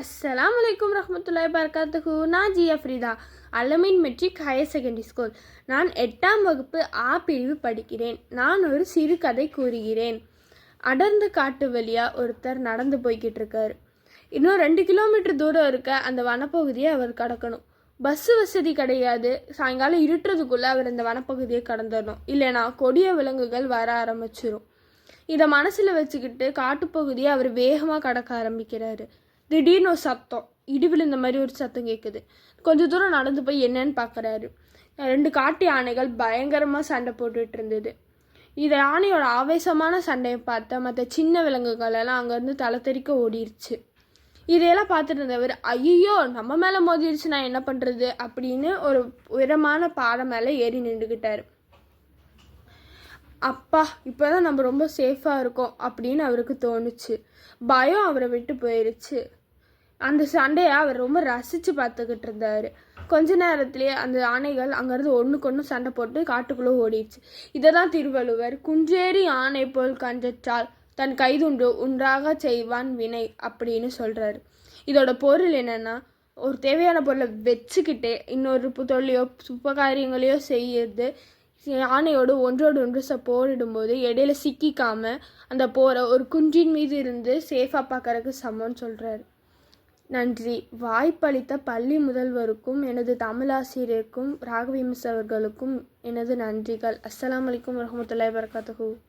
அஸ்லாம் வலைக்கம் ரஹமத்துல்லாய் பரகாத்துஹு நான் Ziya Fareeda. Alamin matric higher secondary school. நான் எட்டாம் வகுப்பு ஆ பிரிவு படிக்கிறேன். நான் ஒரு சிறுகதை கூறுகிறேன். அடர்ந்த காட்டு வழியாக ஒருத்தர் நடந்து போய்கிட்டு இருக்காரு இன்னும் ரெண்டு கிலோமீட்டர் தூரம் இருக்க அந்த வனப்பகுதியை அவர் கடக்கணும். பஸ் வசதி கிடையாது. சாயங்காலம் இருட்டுறதுக்குள்ளே அவர் இந்த வனப்பகுதியை கடந்துடணும். இல்லைனா கொடிய விலங்குகள் வர ஆரம்பிச்சிடும் இதை மனசில் வச்சுக்கிட்டு காட்டுப்பகுதியை அவர் வேகமாக கடக்க ஆரம்பிக்கிறாரு. திடீர்னு ஒரு சத்தம். இடி விழுந்த மாதிரி ஒரு சத்தம் கேட்குது கொஞ்சம் தூரம் நடந்து போய் என்னன்னு பார்க்குறாரு ரெண்டு காட்டு யானைகள் பயங்கரமாக சண்டை போட்டுட்டு இருந்தது. இது யானையோட ஆவேசமான சண்டையை பார்த்த மற்ற சின்ன விலங்குகள் எல்லாம் அங்கேருந்து தலை தெறிக்க ஓடிடுச்சு இதையெல்லாம் பார்த்துட்டு இருந்தவர் ஐயோ நம்ம மேலே மோதிருச்சு நான் என்ன பண்ணுறது அப்படின்னு ஒரு உயரமான பாறை மேலே ஏறி நின்றுக்கிட்டார் அப்பா இப்போ தான் நம்ம ரொம்ப சேஃபாக இருக்கோம் அப்படின்னு அவருக்கு தோணுச்சு. பயம் அவரை விட்டு போயிருச்சு. அந்த சண்டையை அவர் ரொம்ப ரசித்து பார்த்துக்கிட்டு இருந்தார். கொஞ்ச நேரத்திலேயே அந்த ஆணைகள் அங்கேருந்து ஒன்றுக்கு ஒன்று சண்டை போட்டு காட்டுக்குள்ளே ஓடிடுச்சு. இதை தான் திருவள்ளுவர் குஞ்சேரி ஆணை போல் கஞ்சற்றால் தன் கைதுண்டு உன்றாக செய்வான் வினை அப்படின்னு சொல்கிறாரு இதோட பொருள் என்னென்னா ஒரு தேவையான பொருளை வச்சுக்கிட்டே இன்னொரு பு- தொழிலையோ சுபகாரியங்களையோ செய்யறது யானையோடு ஒன்றோடு ஒன்று ச போரிடும்போது இடையில சிக்கிக்காம அந்த போரை ஒரு குன்றின் மீது இருந்து சேஃபாக பார்க்கறதுக்கு சமம்னு சொல்கிறாரு நன்றி. வாய்ப்பளித்த பள்ளி முதல்வருக்கும் எனது தமிழாசிரியருக்கும் ராகவி மிஸ் அவர்களுக்கும் எனது நன்றிகள். அஸ்ஸலாமு வலைக்கம் வரஹ்மத்துல்லாஹி வபரகாத்துஹு.